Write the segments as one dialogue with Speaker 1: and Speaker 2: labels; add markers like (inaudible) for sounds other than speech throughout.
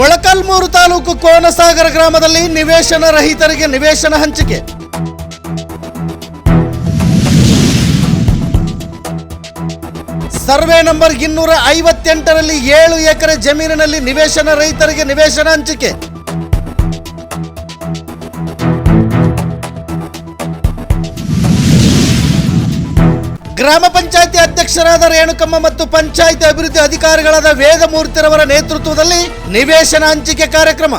Speaker 1: ಮೊಳಕಲ್ಮೂರು ತಾಲೂಕು ಕೋನಸಾಗರ ಗ್ರಾಮದಲ್ಲಿ ನಿವೇಶನ ರಹಿತರಿಗೆ ನಿವೇಶನ ಹಂಚಿಕೆ. ಸರ್ವೆ ನಂಬರ್ ಇನ್ನೂರ ಐವತ್ತೆಂಟರಲ್ಲಿ ಏಳು ಎಕರೆ ಜಮೀನಿನಲ್ಲಿ ನಿವೇಶನ ರಹಿತರಿಗೆ ನಿವೇಶನ ಹಂಚಿಕೆ. ಗ್ರಾಮ ಪಂಚಾಯತಿ ಅಧ್ಯಕ್ಷರಾದ ರೇಣುಕಮ್ಮ ಮತ್ತು ಪಂಚಾಯತಿ ಅಭಿವೃದ್ಧಿ ಅಧಿಕಾರಿಗಳಾದ ವೇದಮೂರ್ತಿರವರ ನೇತೃತ್ವದಲ್ಲಿ ನಿವೇಶನ ಹಂಚಿಕೆ ಕಾರ್ಯಕ್ರಮ.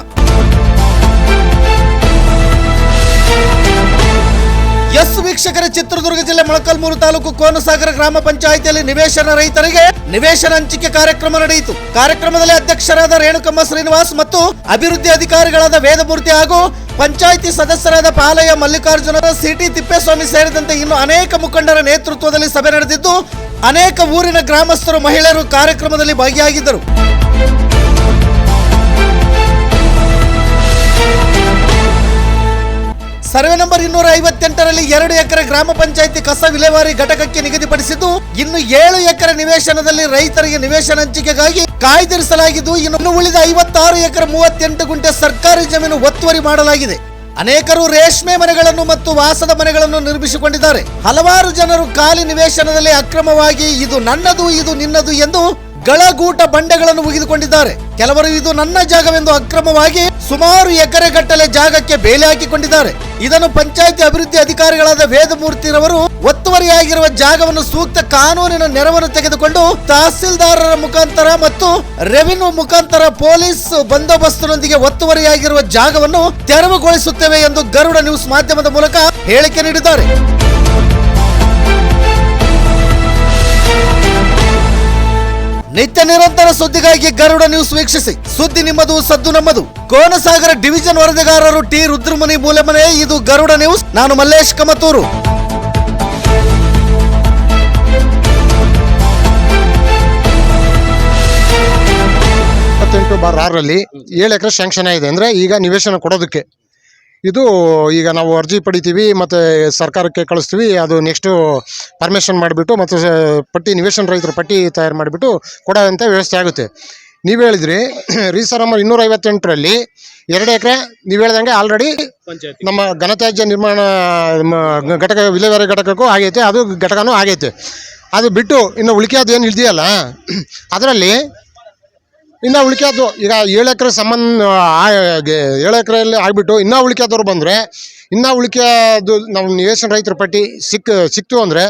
Speaker 1: ಎಸ್ ವೀಕ್ಷಕರ, ಚಿತ್ರದುರ್ಗ ಜಿಲ್ಲೆ ಮೊಳಕಲ್ಮೂರು ತಾಲೂಕು ಕೋನಸಾಗರ ಗ್ರಾಮ ಪಂಚಾಯಿತಿಯಲ್ಲಿ ನಿವೇಶನ ರೈತರಿಗೆ ನಿವೇಶನ ಹಂಚಿಕೆ ಕಾರ್ಯಕ್ರಮ ನಡೆಯಿತು. ಕಾರ್ಯಕ್ರಮದಲ್ಲಿ ಅಧ್ಯಕ್ಷರಾದ ರೇಣುಕಮ್ಮ ಶ್ರೀನಿವಾಸ್ ಮತ್ತು ಅಭಿವೃದ್ಧಿ ಅಧಿಕಾರಿಗಳಾದ ವೇದಮೂರ್ತಿ ಹಾಗೂ ಪಂಚಾಯಿತಿ ಸದಸ್ಯರಾದ ಪಾಲಯ್ಯ ಮಲ್ಲಿಕಾರ್ಜುನ, ಸಿಟಿ ತಿಪ್ಪೇಸ್ವಾಮಿ ಸೇರಿದಂತೆ ಇನ್ನು ಅನೇಕ ಮುಖಂಡರ ನೇತೃತ್ವದಲ್ಲಿ ಸಭೆ ನಡೆದಿದ್ದು, ಅನೇಕ ಊರಿನ ಗ್ರಾಮಸ್ಥರು ಮಹಿಳೆಯರು ಕಾರ್ಯಕ್ರಮದಲ್ಲಿ ಭಾಗಿಯಾಗಿದ್ದರು. ಸರ್ವೆ ನಂಬರ್ ಇನ್ನೂರ ಐವತ್ತೆಂಟರಲ್ಲಿ ಎರಡು ಎಕರೆ ಗ್ರಾಮ ಪಂಚಾಯಿತಿ ಕಸ ವಿಲೇವಾರಿ ಘಟಕಕ್ಕೆ ನಿಗದಿಪಡಿಸಿದ್ದು, ಇನ್ನು ಏಳು ಎಕರೆ ನಿವೇಶನದಲ್ಲಿ ರೈತರಿಗೆ ನಿವೇಶನ ಹಂಚಿಕೆಗಾಗಿ ಕಾಯ್ದಿರಿಸಲಾಗಿದ್ದು, ಇನ್ನು ಉಳಿದ ಐವತ್ತಾರು ಎಕರೆ ಮೂವತ್ತೆಂಟು ಗುಂಟೆ ಸರ್ಕಾರಿ ಜಮೀನು ಒತ್ತುವರಿ ಮಾಡಲಾಗಿದೆ. ಅನೇಕರು ರೇಷ್ಮೆ ಮನೆಗಳನ್ನು ಮತ್ತು ವಾಸದ ಮನೆಗಳನ್ನು ನಿರ್ಮಿಸಿಕೊಂಡಿದ್ದಾರೆ. ಹಲವಾರು ಜನರು ಖಾಲಿ ನಿವೇಶನದಲ್ಲಿ ಅಕ್ರಮವಾಗಿ, ಇದು ನನ್ನದು, ಇದು ನಿನ್ನದು ಎಂದು ಗಳಗೂಟ ಬಂಡೆಗಳನ್ನು ಮುಗಿದುಕೊಂಡಿದ್ದಾರೆ. ಕೆಲವರು ಇದು ನನ್ನ ಜಾಗವೆಂದು ಅಕ್ರಮವಾಗಿ ಸುಮಾರು ಎಕರೆ ಗಟ್ಟಲೆ ಜಾಗಕ್ಕೆ ಬೇಲೆ ಹಾಕಿಕೊಂಡಿದ್ದಾರೆ. ಇದನ್ನು ಪಂಚಾಯಿತಿ ಅಭಿವೃದ್ಧಿ ಅಧಿಕಾರಿಗಳಾದ ವೇದಮೂರ್ತಿರವರು ಒತ್ತುವರಿಯಾಗಿರುವ ಜಾಗವನ್ನು ಸೂಕ್ತ ಕಾನೂನಿನ ನೆರವನ್ನು ತೆಗೆದುಕೊಂಡು ತಹಸೀಲ್ದಾರರ ಮುಖಾಂತರ ಮತ್ತು ರೆವಿನ್ಯೂ ಮುಖಾಂತರ ಪೊಲೀಸ್ ಬಂದೋಬಸ್ತಿನೊಂದಿಗೆ ಒತ್ತುವರಿಯಾಗಿರುವ ಜಾಗವನ್ನು ತೆರವುಗೊಳಿಸುತ್ತೇವೆ ಎಂದು ಗರುಡ ನ್ಯೂಸ್ ಮಾಧ್ಯಮದ ಮೂಲಕ ಹೇಳಿಕೆ ನೀಡಿದ್ದಾರೆ. ನಿತ್ಯ ನಿರಂತರ ಸುದ್ದಿಗಾಗಿ ಗರುಡ ನ್ಯೂಸ್ ವೀಕ್ಷಿಸಿ. ಸುದ್ದಿ ನಿಮ್ಮದು, ಸದ್ದು ನಮ್ಮದು. ಕೋನಸಾಗರ ಡಿವಿಜನ್ ವರದಿಗಾರರು ಟಿ. ರುದ್ರಮುನಿ ಮೂಲೆಮನೆ, ಇದು ಗರುಡ ನ್ಯೂಸ್ ನಾನು ಮಲ್ಲೇಶ್ ಕಮತೂರು.
Speaker 2: ಇಪ್ಪತ್ತೆಂಟು ಬಾರ್ ಆರರಲ್ಲಿ ಏಳು ಎಕರೆ ಶಾಂಕ್ಷನ್ ಆಗಿದೆ. ಅಂದ್ರೆ ಈಗ ನಿವೇಶನ ಕೊಡೋದಕ್ಕೆ. ಇದು ಈಗ ನಾವು ಅರ್ಜಿ ಪಡಿತೀವಿ ಮತ್ತು ಸರ್ಕಾರಕ್ಕೆ ಕಳಿಸ್ತೀವಿ. ಅದು ನೆಕ್ಸ್ಟು ಪರ್ಮಿಷನ್ ಮಾಡಿಬಿಟ್ಟು ಮತ್ತು ಪಟ್ಟಿ ನಿವೇಶನ ರೈತರ ಪಟ್ಟಿ ತಯಾರು ಮಾಡಿಬಿಟ್ಟು ಕೊಡೋಂಥ ವ್ಯವಸ್ಥೆ ಆಗುತ್ತೆ. ನೀವು ಹೇಳಿದ್ರಿ (clears throat) ರೀಸರ್ ನಂಬರ್ ಇನ್ನೂರ ಐವತ್ತೆಂಟರಲ್ಲಿ ಎರಡು ಎಕರೆ ನೀವು ಹೇಳ್ದಂಗೆ ಆಲ್ರೆಡಿ ನಮ್ಮ ಘನತ್ಯಾಜ್ಯ ನಿರ್ಮಾಣ ಘಟಕ ವಿಲೇವಾರಿ ಘಟಕಕ್ಕೂ ಆಗೈತೆ ಅದು ಘಟಕನೂ ಆಗೈತೆ. ಅದು ಬಿಟ್ಟು ಇನ್ನು ಉಳಿಕೆದು ಏನು ಇದೆಯಲ್ಲ (clears throat) ಅದರಲ್ಲಿ ಇನ್ನು ಉಳಿಕೆದು ಈಗ ಏಳು ಎಕರೆ ಸಂಬಂಧ ಏಳು ಎಕರೆಯಲ್ಲಿ ಆಗಿಬಿಟ್ಟು ಇನ್ನೂ ಉಳಿಕೆದವ್ರು ಬಂದರೆ, ಇನ್ನೂ ಉಳಿಕೆದು ನಾವು ನಿವೇಶನ ರೈತರ ಪಟ್ಟಿ ಸಿಕ್, ಸಿಕ್ತು ಅಂದರೆ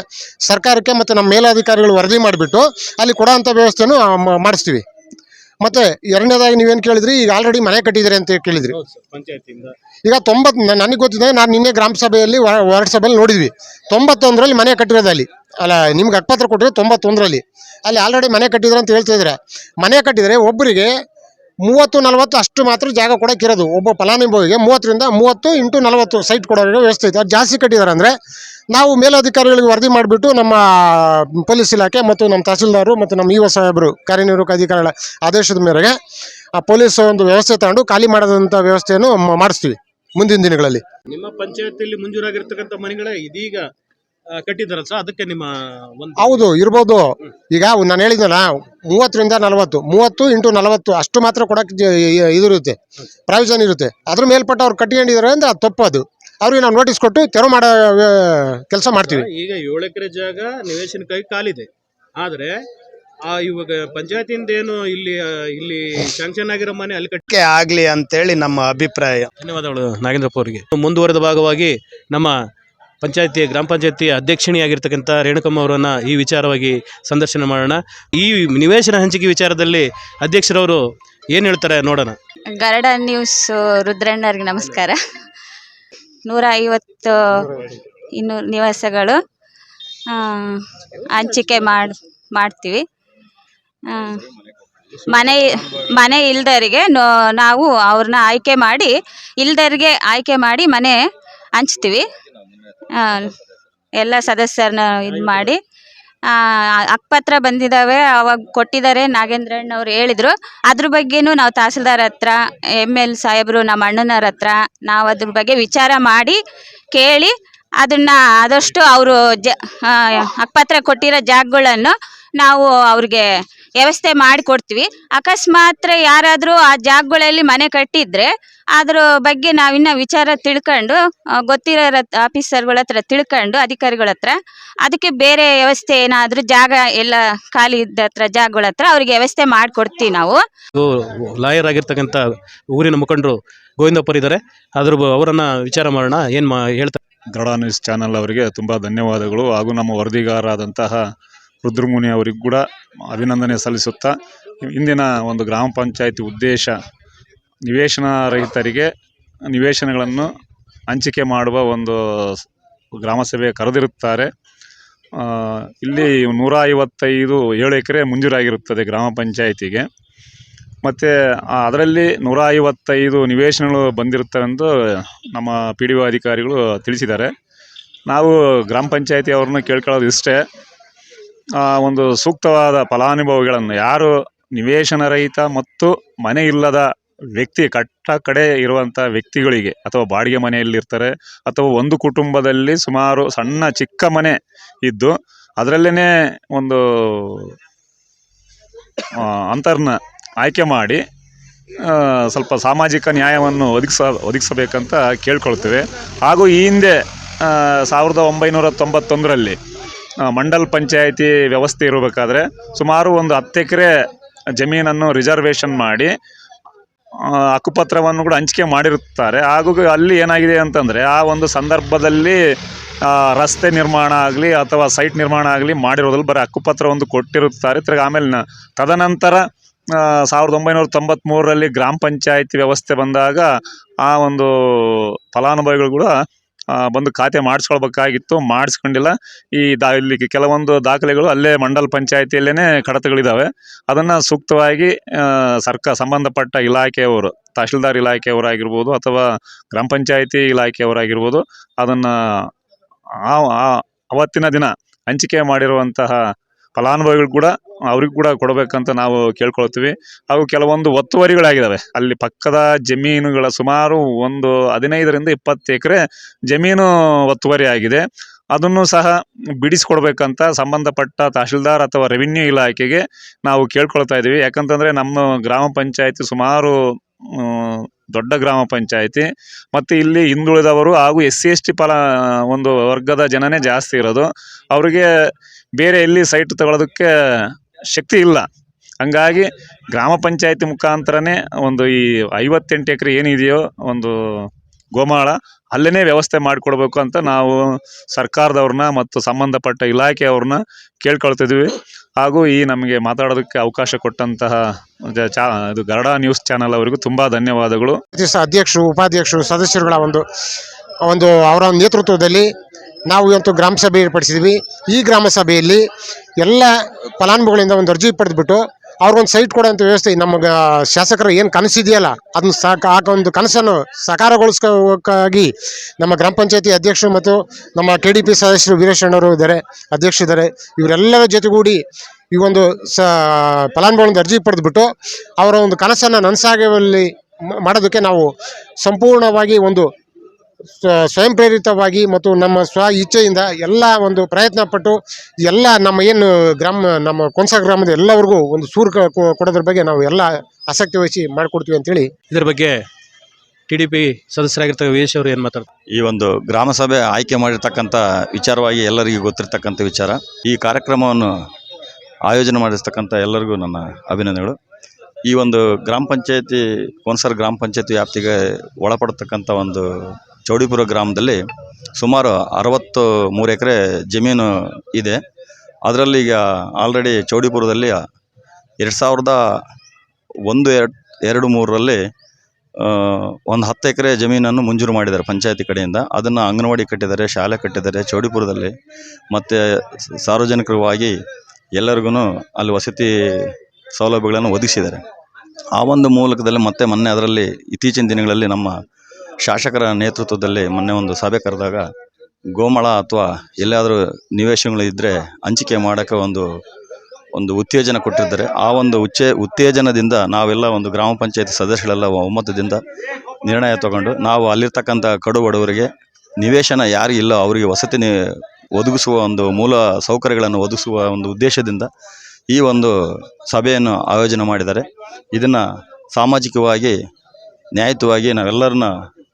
Speaker 2: ಸರ್ಕಾರಕ್ಕೆ ಮತ್ತು ನಮ್ಮ ಮೇಲಾಧಿಕಾರಿಗಳು ವರದಿ ಮಾಡಿಬಿಟ್ಟು ಅಲ್ಲಿ ಕೊಡೋಂಥ ವ್ಯವಸ್ಥೆನೂ ಮಾಡಿಸ್ತೀವಿ. ಮತ್ತು ಎರಡನೇದಾಗಿ ನೀವೇನು ಕೇಳಿದ್ರಿ? ಈಗ ಆಲ್ರೆಡಿ ಮನೆ ಕಟ್ಟಿದ್ದೀರಿ ಅಂತ ಕೇಳಿದ್ರಿ. ಈಗ ತೊಂಬತ್ತು ನನಗೆ ಗೊತ್ತಿದೆ ನಾನು ನಿನ್ನೆ ಗ್ರಾಮ ಸಭೆಯಲ್ಲಿ ವಾರ್ಡ್ ಸಭೆಯಲ್ಲಿ ನೋಡಿದ್ವಿ. ತೊಂಬತ್ತೊಂದರಲ್ಲಿ ಮನೆ ಕಟ್ಟಿರೋದು ಅಲ್ಲಿ. ಅಲ್ಲ ನಿಮ್ಗೆ ಅಕ್ಪತ್ರ ಕೊಟ್ಟರೆ ತೊಂಬತ್ತೊಂದರಲ್ಲಿ. ಅಲ್ಲಿ ಆಲ್ರೆಡಿ ಮನೆ ಕಟ್ಟಿದ್ರೆ ಅಂತ ಹೇಳ್ತಾ ಇದ್ದಾರೆ. ಮನೆ ಕಟ್ಟಿದರೆ ಒಬ್ಬರಿಗೆ ಮೂವತ್ತು ನಲವತ್ತು ಅಷ್ಟು ಮಾತ್ರ ಜಾಗ ಕೊಡೋಕ್ಕಿರೋದು ಒಬ್ಬ ಫಲಾನುಭವಿಗೆ ಮೂವತ್ತರಿಂದ ಮೂವತ್ತು ಇಂಟು ನಲವತ್ತು ಸೈಟ್ ಕೊಡೋರಿಗೆ ವ್ಯವಸ್ಥೆ ಐತೆ. ಅದು ಜಾಸ್ತಿ ಕಟ್ಟಿದ್ದಾರೆ ಅಂದರೆ ನಾವು ಮೇಲಧಿಕಾರಿಗಳಿಗೆ ವರದಿ ಮಾಡಿಬಿಟ್ಟು ನಮ್ಮ ಪೊಲೀಸ್ ಇಲಾಖೆ ಮತ್ತು ನಮ್ಮ ತಹಸೀಲ್ದಾರು ಮತ್ತು ನಮ್ಮ ಇ ಒ ಸಾಹೇಬರು ಕಾರ್ಯನಿರ್ವಾಹಕ ಅಧಿಕಾರಿಗಳ ಆದೇಶದ ಮೇರೆಗೆ ಆ ಪೊಲೀಸ್ ಒಂದು ವ್ಯವಸ್ಥೆ ತಗೊಂಡು ಖಾಲಿ ಮಾಡೋದಂಥ ವ್ಯವಸ್ಥೆಯನ್ನು ಮಾಡಿಸ್ತೀವಿ ಮುಂದಿನ ದಿನಗಳಲ್ಲಿ.
Speaker 3: ನಿಮ್ಮ ಪಂಚಾಯತಿಯಲ್ಲಿ ಮಂಜೂರಾಗಿರ್ತಕ್ಕಂಥ ಮನೆಗಳೇ ಇದೀಗ ಆ, ಕಟ್ಟಿದಾರಲ್ಲ ಸರ್? ಅದಕ್ಕೆ ನಿಮ್ಮ ಒಂದು
Speaker 2: ಹೌದು ಇರ್ಬೋದು. ಈಗ ನಾನು ಹೇಳಿದ್ನಲ್ಲ ಮೂವತ್ತರಿಂದ ನಲವತ್ತು ಮೂವತ್ತು ಇಂಟು ನಲವತ್ತು ಅಷ್ಟು ಮಾತ್ರ ಕೊಡಕ್ಕೆ ಇದಿರುತ್ತೆ ಇದು ಇರುತ್ತೆ ಪ್ರಾವಿಷನ್ ಇರುತ್ತೆ. ಅದ್ರ ಮೇಲ್ಪಟ್ಟು ಅವ್ರು ಕಟ್ಕೊಂಡಿದ್ದಾರೆ ಅಂದ್ರೆ ಅದು ತಪ್ಪು ಅದು. ಅವ್ರಿಗೆ ನಾವು ನೋಟಿಸ್ ಕೊಟ್ಟು ತೆರವು ಮಾಡೋ ಕೆಲಸ ಮಾಡ್ತೀವಿ.
Speaker 3: ಈಗ ಏಳು ಎಕರೆ ಜಾಗ ನಿವೇಶನಕ್ಕಾಗಿ ಕಾಲಿದೆ. ಆದ್ರೆ ಆ ಇವಾಗ ಪಂಚಾಯತಿಯಿಂದ ಏನು ಇಲ್ಲಿ ಇಲ್ಲಿ ಶಾಂಕ್ಷನ್ ಆಗಿರೋ ಮನೆ ಅಲ್ಲಿ
Speaker 4: ಕಟ್ಟಕ್ಕೆ ಆಗಲಿ ಅಂತೇಳಿ ನಮ್ಮ ಅಭಿಪ್ರಾಯ.
Speaker 3: ಧನ್ಯವಾದಗಳು ನಾಗೇಂದ್ರಪ್ಪ ಅವರಿಗೆ. ಮುಂದುವರೆದ ಭಾಗವಾಗಿ ನಮ್ಮ ಪಂಚಾಯತಿ ಗ್ರಾಮ ಪಂಚಾಯತಿ ಅಧ್ಯಕ್ಷಣಿಯಾಗಿರ್ತಕ್ಕಂಥ ರೇಣುಕಮ್ಮ ಅವರನ್ನ ಈ ವಿಚಾರವಾಗಿ ಸಂದರ್ಶನ ಮಾಡೋಣ. ಈ ನಿವೇಶನ ಹಂಚಿಕೆ ವಿಚಾರದಲ್ಲಿ ಅಧ್ಯಕ್ಷರವರು ಏನು ಹೇಳ್ತಾರೆ ನೋಡೋಣ.
Speaker 5: ಗರಡ ನ್ಯೂಸ್ ರುದ್ರಣ್ಣವ್ರಿಗೆ ನಮಸ್ಕಾರ. ನೂರ ಐವತ್ತು ಇನ್ನೂರು ನಿವಾಸಗಳು ಹಂಚಿಕೆ ಮಾಡಿ ಮಾಡ್ತೀವಿ. ಮನೆ ಮನೆ ಇಲ್ದರಿಗೆ ನಾವು ಅವ್ರನ್ನ ಆಯ್ಕೆ ಮಾಡಿ ಇಲ್ದರಿಗೆ ಆಯ್ಕೆ ಮಾಡಿ ಮನೆ ಹಂಚ್ತೀವಿ. ಎಲ್ಲ ಸದಸ್ಯರನ್ನ ಇದು ಮಾಡಿ. ಆ, ಅಕ್ಪತ್ರ ಬಂದಿದ್ದಾವೆ ಅವಾಗ ಕೊಟ್ಟಿದ್ದಾರೆ ನಾಗೇಂದ್ರಣ್ಣವ್ರು ಹೇಳಿದ್ರು. ಅದ್ರ ಬಗ್ಗೆನೂ ನಾವು ತಹಸೀಲ್ದಾರ್ ಹತ್ರ ಎಂ ಎಲ್ ಸಾಹೇಬ್ರು ನಮ್ಮ ಅಣ್ಣನವ್ರ ಹತ್ರ ನಾವು ಅದ್ರ ಬಗ್ಗೆ ವಿಚಾರ ಮಾಡಿ ಕೇಳಿ ಅದನ್ನ ಆದಷ್ಟು ಅವರು ಜ ಆ, ಅಕ್ಪತ್ರ ಕೊಟ್ಟಿರೋ ಜಾಗಗಳನ್ನು ನಾವು ಅವ್ರಿಗೆ ವ್ಯವಸ್ಥೆ ಮಾಡಿಕೊಡ್ತೀವಿ ಅಕಸ್ಮಾತ್ ಯಾರಾದರೂ ಆ ಜಾಗಗಳಲ್ಲಿ ಮನೆ ಕಟ್ಟಿದ್ರೆ ಅದ್ರ ಬಗ್ಗೆ ನಾವಿನ್ನ ವಿಚಾರ ತಿಳ್ಕೊಂಡು ಗೊತ್ತಿರೋ ಆಫೀಸರ್ಗಳ ಹತ್ರ ತಿಳ್ಕೊಂಡು ಅಧಿಕಾರಿಗಳ ಹತ್ರ ಅದಕ್ಕೆ ಬೇರೆ ವ್ಯವಸ್ಥೆ ಏನಾದರೂ ಜಾಗ ಎಲ್ಲ ಖಾಲಿ ಇದ್ದ ಹತ್ರ ಜಾಗಗಳ ಹತ್ರ ಅವ್ರಿಗೆ ವ್ಯವಸ್ಥೆ ಮಾಡಿಕೊಡ್ತೀವಿ ನಾವು.
Speaker 3: ಲಾಯರ್ ಆಗಿರ್ತಕ್ಕಂಥ ಊರಿನ ಮುಖಂಡರು ಗೋವಿಂದಪ್ಪರ್ ಇದ್ದಾರೆ. ಅದ್ರ ಬ- ಅವರನ್ನ ವಿಚಾರ ಮಾಡೋಣ ಏನು ಮಾ ಹೇಳ್ತಾರೆ
Speaker 6: ಗರುಡ ನ್ಯೂಸ್ ಚಾನಲ್ ಅವರಿಗೆ ತುಂಬ ಧನ್ಯವಾದಗಳು. ಹಾಗೂ ನಮ್ಮ ವರದಿಗಾರರಾದಂತಹ ರುದ್ರಮುನಿ ಅವರಿಗೂ ಕೂಡ ಅಭಿನಂದನೆ ಸಲ್ಲಿಸುತ್ತಾ, ಇಂದಿನ ಒಂದು ಗ್ರಾಮ ಪಂಚಾಯಿತಿ ಉದ್ದೇಶ ನಿವೇಶನ ರಹಿತರಿಗೆ ನಿವೇಶನಗಳನ್ನು ಹಂಚಿಕೆ ಮಾಡುವ ಒಂದು ಗ್ರಾಮ ಸಭೆ ಕರೆದಿರುತ್ತಾರೆ. ಇಲ್ಲಿ ನೂರ ಐವತ್ತೈದು ಏಳು ಎಕರೆ ಮಂಜೂರಾಗಿರುತ್ತದೆ ಗ್ರಾಮ ಪಂಚಾಯಿತಿಗೆ. ಮತ್ತು ಅದರಲ್ಲಿ ನೂರ ಐವತ್ತೈದು ನಿವೇಶನಗಳು ಬಂದಿರುತ್ತವೆಂದು ನಮ್ಮ ಪಿ ಡಿ ಒ ಅಧಿಕಾರಿಗಳು ತಿಳಿಸಿದ್ದಾರೆ. ನಾವು ಗ್ರಾಮ ಪಂಚಾಯಿತಿ ಅವ್ರನ್ನ ಕೇಳ್ಕೊಳ್ಳೋದು ಇಷ್ಟೇ. ಒಂದು ಸೂಕ್ತವಾದ ಫಲಾನುಭವಿಗಳನ್ನು ಯಾರು ನಿವೇಶನ ರಹಿತ ಮತ್ತು ಮನೆ ಇಲ್ಲದ ವ್ಯಕ್ತಿ ಕಟ್ಟ ಕಡೆ ಇರುವಂಥ ವ್ಯಕ್ತಿಗಳಿಗೆ ಅಥವಾ ಬಾಡಿಗೆ ಮನೆಯಲ್ಲಿರ್ತಾರೆ ಅಥವಾ ಒಂದು ಕುಟುಂಬದಲ್ಲಿ ಸುಮಾರು ಸಣ್ಣ ಚಿಕ್ಕ ಮನೆ ಇದ್ದು ಅದರಲ್ಲೇ ಒಂದು ಅಂತರ್ನ ಆಯ್ಕೆ ಮಾಡಿ ಸ್ವಲ್ಪ ಸಾಮಾಜಿಕ ನ್ಯಾಯವನ್ನು ಒದಗಿಸ ಒದಗಿಸಬೇಕಂತ ಕೇಳ್ಕೊಳ್ತೇವೆ. ಹಾಗೂ ಈ ಹಿಂದೆ ಆ, ಸಾವಿರದ ಒಂಬೈನೂರ ತೊಂಬತ್ತೊಂದರಲ್ಲಿ ಆ, ಮಂಡಲ್ ಪಂಚಾಯಿತಿ ವ್ಯವಸ್ಥೆ ಇರಬೇಕಾದ್ರೆ ಸುಮಾರು ಒಂದು ಹತ್ತು ಎಕರೆ ಜಮೀನನ್ನು ರಿಸರ್ವೇಷನ್ ಮಾಡಿ ಹಕ್ಕುಪತ್ರವನ್ನು ಕೂಡ ಹಂಚಿಕೆ ಮಾಡಿರುತ್ತಾರೆ. ಹಾಗೂ ಅಲ್ಲಿ ಏನಾಗಿದೆ ಅಂತಂದರೆ ಆ ಒಂದು ಸಂದರ್ಭದಲ್ಲಿ ರಸ್ತೆ ನಿರ್ಮಾಣ ಆಗಲಿ ಅಥವಾ ಸೈಟ್ ನಿರ್ಮಾಣ ಆಗಲಿ ಮಾಡಿರೋದ್ರಲ್ಲಿ ಬರೀ ಹಕ್ಕುಪತ್ರ ಒಂದು ಕೊಟ್ಟಿರುತ್ತಾರೆ. ತಿರ್ಗಿ ಆಮೇಲೆ ತದನಂತರ ಸಾವಿರದ ಒಂಬೈನೂರ ತೊಂಬತ್ತ್ಮೂರರಲ್ಲಿ ಗ್ರಾಮ ಪಂಚಾಯತಿ ವ್ಯವಸ್ಥೆ ಬಂದಾಗ ಆ ಒಂದು ಫಲಾನುಭವಿಗಳು ಕೂಡ ಬಂದು ಖಾತೆ ಮಾಡಿಸ್ಕೊಳ್ಬೇಕಾಗಿತ್ತು, ಮಾಡಿಸ್ಕೊಂಡಿಲ್ಲ. ಈ ದಾ, ಇಲ್ಲಿ ಕೆಲವೊಂದು ದಾಖಲೆಗಳು ಅಲ್ಲೇ ಮಂಡಲ್ ಪಂಚಾಯತಿಯಲ್ಲೇ ಕಡತಗಳಿದ್ದಾವೆ ಅದನ್ನು ಸೂಕ್ತವಾಗಿ ಸರ್ಕಾರ ಸಂಬಂಧಪಟ್ಟ ಇಲಾಖೆಯವರು, ತಹಶೀಲ್ದಾರ್ ಇಲಾಖೆಯವರಾಗಿರ್ಬೋದು ಅಥವಾ ಗ್ರಾಮ ಪಂಚಾಯತಿ ಇಲಾಖೆಯವರಾಗಿರ್ಬೋದು ಅದನ್ನು ಆ- ಅವತ್ತಿನ ದಿನ ಹಂಚಿಕೆ ಮಾಡಿರುವಂತಹ ಫಲಾನುಭವಿಗಳು ಕೂಡ ಅವ್ರಿಗೂ ಕೂಡ ಕೊಡಬೇಕಂತ ನಾವು ಕೇಳ್ಕೊಳ್ತೀವಿ. ಹಾಗೂ ಕೆಲವೊಂದು ಒತ್ತುವರಿಗಳಾಗಿದ್ದಾವೆ ಅಲ್ಲಿ ಪಕ್ಕದ ಜಮೀನುಗಳ ಸುಮಾರು ಒಂದು ಹದಿನೈದರಿಂದ ಇಪ್ಪತ್ತು ಎಕರೆ ಜಮೀನು ಒತ್ತುವರಿ ಆಗಿದೆ. ಅದನ್ನು ಸಹ ಬಿಡಿಸ್ಕೊಡ್ಬೇಕಂತ ಸಂಬಂಧಪಟ್ಟ ತಹಶೀಲ್ದಾರ್ ಅಥವಾ ರೆವಿನ್ಯೂ ಇಲಾಖೆಗೆ ನಾವು ಕೇಳ್ಕೊಳ್ತಾ ಇದ್ದೀವಿ. ಯಾಕಂತಂದರೆ ನಮ್ಮ ಗ್ರಾಮ ಪಂಚಾಯತಿ ಸುಮಾರು ದೊಡ್ಡ ಗ್ರಾಮ ಪಂಚಾಯತಿ. ಮತ್ತು ಇಲ್ಲಿ ಹಿಂದುಳಿದವರು ಹಾಗೂ ಎಸ್ ಸಿ ಎಸ್ ಟಿ ಫಲ ಒಂದು ವರ್ಗದ ಜನನೇ ಜಾಸ್ತಿ ಇರೋದು. ಅವರಿಗೆ ಬೇರೆ ಎಲ್ಲಿ ಸೈಟ್ ತಗೊಳ್ಳೋದಕ್ಕೆ ಶಕ್ತಿ ಇಲ್ಲ. ಹಂಗಾಗಿ ಗ್ರಾಮ ಪಂಚಾಯತಿ ಮುಖಾಂತರನೇ ಒಂದು ಈ ಐವತ್ತೆಂಟು ಎಕರೆ ಏನಿದೆಯೋ ಒಂದು ಗೋಮಾಳ ಅಲ್ಲೇ ವ್ಯವಸ್ಥೆ ಮಾಡಿಕೊಡ್ಬೇಕು ಅಂತ ನಾವು ಸರ್ಕಾರದವ್ರನ್ನ ಮತ್ತು ಸಂಬಂಧಪಟ್ಟ ಇಲಾಖೆಯವ್ರನ್ನ ಕೇಳ್ಕೊಳ್ತಿದ್ವಿ. ಹಾಗೂ ಈ ನಮಗೆ ಮಾತಾಡೋದಕ್ಕೆ ಅವಕಾಶ ಕೊಟ್ಟಂತಹ ಚಾ ಇದು ಗರಡ ನ್ಯೂಸ್ ಚಾನಲ್ ಅವರಿಗೂ ತುಂಬ ಧನ್ಯವಾದಗಳು.
Speaker 2: ಅಧ್ಯಕ್ಷರು, ಉಪಾಧ್ಯಕ್ಷರು, ಸದಸ್ಯರುಗಳ ಒಂದು ಒಂದು ಅವರ ನೇತೃತ್ವದಲ್ಲಿ ನಾವು ಇವತ್ತು ಗ್ರಾಮ ಸಭೆ ಏರ್ಪಡಿಸಿದ್ವಿ. ಈ ಗ್ರಾಮ ಸಭೆಯಲ್ಲಿ ಎಲ್ಲ ಫಲಾನುಭವಿಗಳಿಂದ ಒಂದು ಅರ್ಜಿ ಪಡೆದುಬಿಟ್ಟು ಅವ್ರಿಗೊಂದು ಸೈಟ್ ಕೊಡೋಂಥ ವ್ಯವಸ್ಥೆ ನಮಗೆ ಶಾಸಕರು ಏನು ಕನಸಿದೆಯಲ್ಲ, ಅದನ್ನ ಸಾಕ ಆ ಒಂದು ಕನಸನ್ನು ಸಾಕಾರಗೊಳಿಸ್ಕೋಕ್ಕಾಗಿ ನಮ್ಮ ಗ್ರಾಮ ಪಂಚಾಯತಿ ಅಧ್ಯಕ್ಷರು ಮತ್ತು ನಮ್ಮ ಕೆ ಡಿ ಪಿ ಸದಸ್ಯರು ವೀರೇಶಣ್ಣವರು ಇದ್ದಾರೆ ಅಧ್ಯಕ್ಷರಿದ್ದಾರೆ ಇವರೆಲ್ಲರ ಜೊತೆಗೂಡಿ ಈ ಒಂದು ಸ, ಫಲಾನುಭವಿಗಳಿಂದ ಅರ್ಜಿ ಪಡೆದುಬಿಟ್ಟು ಅವರ ಒಂದು ಕನಸನ್ನು ನನಸಾಗುವಲ್ಲಿ ಮ- ಮಾಡೋದಕ್ಕೆ ನಾವು ಸಂಪೂರ್ಣವಾಗಿ ಒಂದು ಸ್ವಯಂ ಪ್ರೇರಿತವಾಗಿ ಮತ್ತು ನಮ್ಮ ಸ್ವ ಇಚ್ಛೆಯಿಂದ ಎಲ್ಲ ಒಂದು ಪ್ರಯತ್ನ ಪಟ್ಟು ಎಲ್ಲ ನಮ್ಮ ಏನು ಗ್ರಾಮ ನಮ್ಮ ಕೊನ್ಸ ಗ್ರಾಮದ ಎಲ್ಲರಿಗೂ ಒಂದು ಸೂರು ಕ- ಕೊ- ಕೊಡೋದ್ರ ಬಗ್ಗೆ ನಾವು ಎಲ್ಲ ಆಸಕ್ತಿ ವಹಿಸಿ ಮಾಡಿಕೊಡ್ತೀವಿ ಅಂತೇಳಿ.
Speaker 3: ಇದ್ರ ಬಗ್ಗೆ ಟಿ ಡಿ ಪಿ ಸದಸ್ಯರಾಗಿರ್ತಕ್ಕ ವೀರೇಶ್ ಅವರು ಏನು ಮಾತಾಡ್ತಾರೆ?
Speaker 7: ಈ ಒಂದು ಗ್ರಾಮ ಸಭೆ ಆಯ್ಕೆ ಮಾಡಿರ್ತಕ್ಕಂಥ ವಿಚಾರವಾಗಿ ಎಲ್ಲರಿಗೂ ಗೊತ್ತಿರ್ತಕ್ಕಂಥ ವಿಚಾರ. ಈ ಕಾರ್ಯಕ್ರಮವನ್ನು ಆಯೋಜನೆ ಮಾಡಿರ್ತಕ್ಕಂಥ ಎಲ್ಲರಿಗೂ ನನ್ನ ಅಭಿನಂದನೆಗಳು. ಈ ಒಂದು ಗ್ರಾಮ ಪಂಚಾಯತಿ ಕೋನ್ಸರ್ ಗ್ರಾಮ ಪಂಚಾಯತಿ ವ್ಯಾಪ್ತಿಗೆ ಒಳಪಡ್ತಕ್ಕಂಥ ಒಂದು ಚೌಡಿಪುರ ಗ್ರಾಮದಲ್ಲಿ ಸುಮಾರು ಅರವತ್ತು ಮೂರು ಎಕರೆ ಜಮೀನು ಇದೆ. ಅದರಲ್ಲಿ ಈಗ ಆಲ್ರೆಡಿ ಚೌಡಿಪುರದಲ್ಲಿ ಎರಡು ಸಾವಿರದ ಒಂದು, ಎರಡು ಎರಡು, ಮೂರರಲ್ಲಿ ಒಂದು ಹತ್ತು ಎಕರೆ ಜಮೀನನ್ನು ಮಂಜೂರು ಮಾಡಿದ್ದಾರೆ ಪಂಚಾಯತಿ ಕಡೆಯಿಂದ. ಅದನ್ನು ಅಂಗನವಾಡಿ ಕಟ್ಟಿದ್ದಾರೆ, ಶಾಲೆ ಕಟ್ಟಿದ್ದಾರೆ, ಚೌಡಿಪುರದಲ್ಲಿ. ಮತ್ತು ಸಾರ್ವಜನಿಕವಾಗಿ ಎಲ್ಲರಿಗೂ ಅಲ್ಲಿ ವಸತಿ ಸೌಲಭ್ಯಗಳನ್ನು ಒದಗಿಸಿದ್ದಾರೆ. ಆ ಒಂದು ಮೂಲಕದಲ್ಲಿ ಮತ್ತೆ ಮೊನ್ನೆ ಅದರಲ್ಲಿ ಇತ್ತೀಚಿನ ದಿನಗಳಲ್ಲಿ ನಮ್ಮ ಶಾಸಕರ ನೇತೃತ್ವದಲ್ಲಿ ಮೊನ್ನೆ ಒಂದು ಸಭೆ ಕರೆದಾಗ ಗೋಮಳ ಅಥವಾ ಎಲ್ಲಾದರೂ ನಿವೇಶನಗಳು ಇದ್ದರೆ ಹಂಚಿಕೆ ಮಾಡೋಕ್ಕೆ ಒಂದು ಒಂದು ಉತ್ತೇಜನ ಕೊಟ್ಟಿದ್ದಾರೆ ಆ ಒಂದು ಉಚ್ಚೇ, ಉತ್ತೇಜನದಿಂದ ನಾವೆಲ್ಲ ಒಂದು ಗ್ರಾಮ ಪಂಚಾಯತಿ ಸದಸ್ಯರೆಲ್ಲ ಒಮ್ಮತದಿಂದ ನಿರ್ಣಯ ತಗೊಂಡು ನಾವು ಅಲ್ಲಿರ್ತಕ್ಕಂಥ ಕಡು ಬಡವರಿಗೆ ನಿವೇಶನ ಯಾರು ಅವರಿಗೆ ವಸತಿ ಒದಗಿಸುವ ಒಂದು ಮೂಲ ಸೌಕರ್ಯಗಳನ್ನು ಒದಗಿಸುವ ಒಂದು ಉದ್ದೇಶದಿಂದ ಈ ಒಂದು ಸಭೆಯನ್ನು ಆಯೋಜನೆ ಮಾಡಿದ್ದಾರೆ. ಇದನ್ನು ಸಾಮಾಜಿಕವಾಗಿ, ನ್ಯಾಯಯುತವಾಗಿ ನಾವೆಲ್ಲರನ್ನ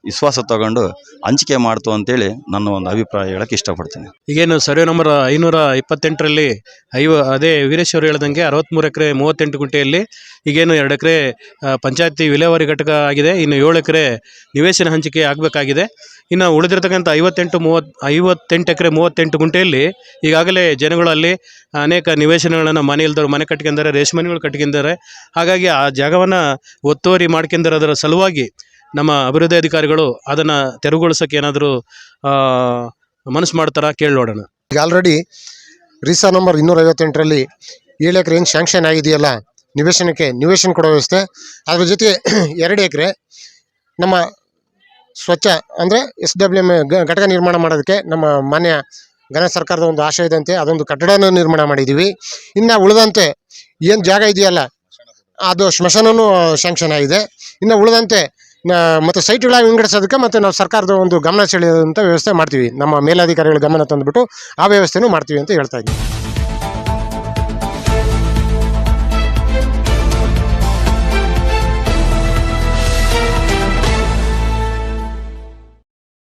Speaker 7: ವಿಶ್ವಾಸ ತಗೊಂಡು ಹಂಚಿಕೆ ಮಾಡ್ತು ಅಂತೇಳಿ ನನ್ನ ಒಂದು ಅಭಿಪ್ರಾಯ ಹೇಳಕ್ಕೆ ಇಷ್ಟಪಡ್ತೀನಿ.
Speaker 3: ಈಗೇನು ಸರ್ವೆ ನಂಬರ್ ಐನೂರ ಇಪ್ಪತ್ತೆಂಟರಲ್ಲಿ ಐವ, ಅದೇ ವೀರೇಶ್ ಅವರು ಹೇಳ್ದಂಗೆ ಅರವತ್ತ್ಮೂರು ಎಕರೆ ಮೂವತ್ತೆಂಟು ಗುಂಟೆಯಲ್ಲಿ ಈಗೇನು ಎರಡು ಎಕರೆ ಪಂಚಾಯತಿ ವಿಲೇವಾರಿ ಘಟಕ ಆಗಿದೆ. ಇನ್ನು ಏಳು ಎಕರೆ ನಿವೇಶನ ಹಂಚಿಕೆ ಆಗಬೇಕಾಗಿದೆ. ಇನ್ನು ಉಳಿದಿರ್ತಕ್ಕಂಥ ಐವತ್ತೆಂಟು ಮೂವತ್ತು ಐವತ್ತೆಂಟು ಎಕರೆ ಮೂವತ್ತೆಂಟು ಗುಂಟೆಯಲ್ಲಿ ಈಗಾಗಲೇ ಜನಗಳಲ್ಲಿ ಅನೇಕ ನಿವೇಶನಗಳನ್ನು ಮನೆ ಇಲ್ದವ್ರು ಮನೆ ಕಟ್ಕೊಂಡಿದ್ದಾರೆ ರೇಷ್ಮೆಗಳು ಕಟ್ಕೊಂಡಿದ್ದಾರೆ ಹಾಗಾಗಿ ಆ ಜಾಗವನ್ನು ಒತ್ತುವರಿ ಮಾಡ್ಕೊಂಡಿರೋದರ ಸಲುವಾಗಿ ನಮ್ಮ ಅಭಿವೃದ್ಧಿ ಅಧಿಕಾರಿಗಳು ಅದನ್ನು ತೆರವುಗೊಳಿಸೋಕೆ ಏನಾದರೂ ಮನಸ್ಸು ಮಾಡ್ತಾರಾ ಕೇಳಿ ನೋಡೋಣ
Speaker 2: ಈಗ ಆಲ್ರೆಡಿ ರೀಸಾ ನಂಬರ್ ಇನ್ನೂರ ಐವತ್ತೆಂಟರಲ್ಲಿ ಏಳು ಎಕರೆ ಏನು ಶಾಂಕ್ಷನ್ ಆಗಿದೆಯಲ್ಲ, ನಿವೇಶನಕ್ಕೆ ನಿವೇಶನ ಕೊಡೋ ವ್ಯವಸ್ಥೆ. ಅದ್ರ ಜೊತೆಗೆ (clears throat) ಎರಡು ಎಕರೆ ನಮ್ಮ ಸ್ವಚ್ಛ ಅಂದರೆ ಎಸ್ ಡಬ್ಲ್ಯೂ ಎಂ ಘಟಕ ನಿರ್ಮಾಣ ಮಾಡೋದಕ್ಕೆ ನಮ್ಮ ಮಾನ್ಯ ಘನ ಸರ್ಕಾರದ ಒಂದು ಆಶಯ ಇದಂತೆ ಅದೊಂದು ಕಟ್ಟಡನ ನಿರ್ಮಾಣ ಮಾಡಿದ್ದೀವಿ. ಇನ್ನು ಉಳಿದಂತೆ ಏನು ಜಾಗ ಇದೆಯಲ್ಲ, ಅದು ಶ್ಮಶಾನವೂ ಶಾಂಕ್ಷನ್ ಆಗಿದೆ. ಇನ್ನು ಉಳಿದಂತೆ ಮತ್ತು ಸೈಟ್ಗಳ ವಿಂಗಡಿಸೋದಕ್ಕೆ ಮತ್ತು ನಾವು ಸರ್ಕಾರದ ಒಂದು ಗಮನ ಸೆಳೆಯುವಂಥ ವ್ಯವಸ್ಥೆ ಮಾಡ್ತೀವಿ. ನಮ್ಮ ಮೇಲಾಧಿಕಾರಿಗಳ ಗಮನ ತಂದುಬಿಟ್ಟು ಆ ವ್ಯವಸ್ಥೆನೂ ಮಾಡ್ತೀವಿ ಅಂತ ಹೇಳ್ತಾ ಇದ್ದೀನಿ.